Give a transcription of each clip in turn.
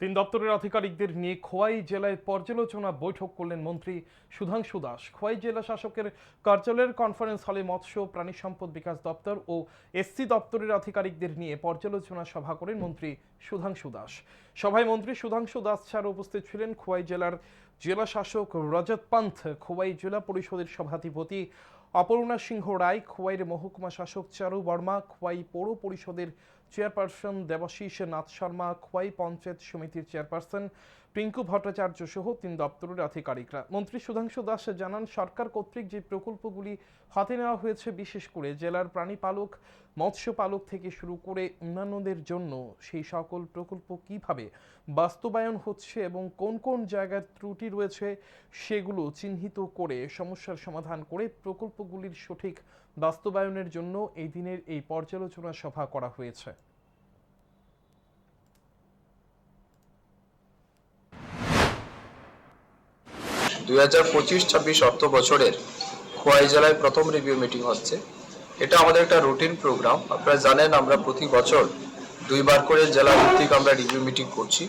তিন দপ্তরের আধিকারিকদের নিয়ে খোয়াই জেলায় পর্যালোচনা বৈঠক করলেন মন্ত্রী সুধাংশু দাস। খোয়াই জেলা শাসকের কার্যালয়ের কনফারেন্স হলে মৎস্য, প্রাণী সম্পদ বিকাশ দপ্তর ও এসসি দপ্তরের আধিকারিকদের নিয়ে পর্যালোচনা সভা করেন মন্ত্রী সুধাংশু দাস। সভায় মন্ত্রী সুধাংশু দাস ছাড়া উপস্থিত ছিলেন খোয়াই জেলার জেলা শাসক রজত পান্থ, খোয়াই জেলা পরিষদের সভাধিপতি অপর্ণা সিংহ রায়, খোয়াইয়ের মহকুমা শাসক চারু বর্মা, খোয়াই পৌর পরিষদের চেয়ারপারসন দেবাশিস নাথ শর্মা, খোয়াই পঞ্চায়েত সমিতির চেয়ারপারসন পিঙ্কু ভট্টাচার্য সহ তিন দপ্তরের আধিকারিকরা। মন্ত্রী সুধাংশু দাস জানান, সরকার কর্তৃক যে প্রকল্পগুলি হাতে নেওয়া হয়েছে, বিশেষ করে জেলার প্রাণী পালক, মৎস্য পালক থেকে শুরু করে অন্যান্যদের জন্য, সেই সকল প্রকল্প কীভাবে বাস্তবায়ন হচ্ছে এবং কোন কোন জায়গায় ত্রুটি রয়েছে, সেগুলো চিহ্নিত করে সমস্যার সমাধান করে প্রকল্পগুলির সঠিক বাস্তবায়নের জন্য এই দিনের এই পর্যালোচনা সভা করা হয়েছে। দুই হাজার পঁচিশ ছাব্বিশ অর্থ বছরের খোয়াই জেলায় প্রথম রিভিউ মিটিং হচ্ছে। এটা আমাদের একটা রুটিন প্রোগ্রাম আপনারা জানেন, আমরা প্রতি বছর দুইবার করে জেলা ভিত্তিক আমরা রিভিউ মিটিং করছি।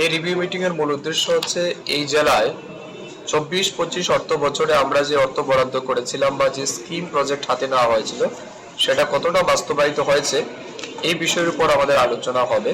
এই রিভিউ মিটিং এর মূল উদ্দেশ্য হচ্ছে, এই জেলায় চব্বিশ পঁচিশ অর্থ বছরে আমরা যে অর্থ বরাদ্দ করেছিলাম বা যে স্কিম প্রজেক্ট হাতে নেওয়া হয়েছিল, সেটা কতটা বাস্তবায়িত হয়েছে, এই বিষয়ের উপর আমাদের আলোচনা হবে।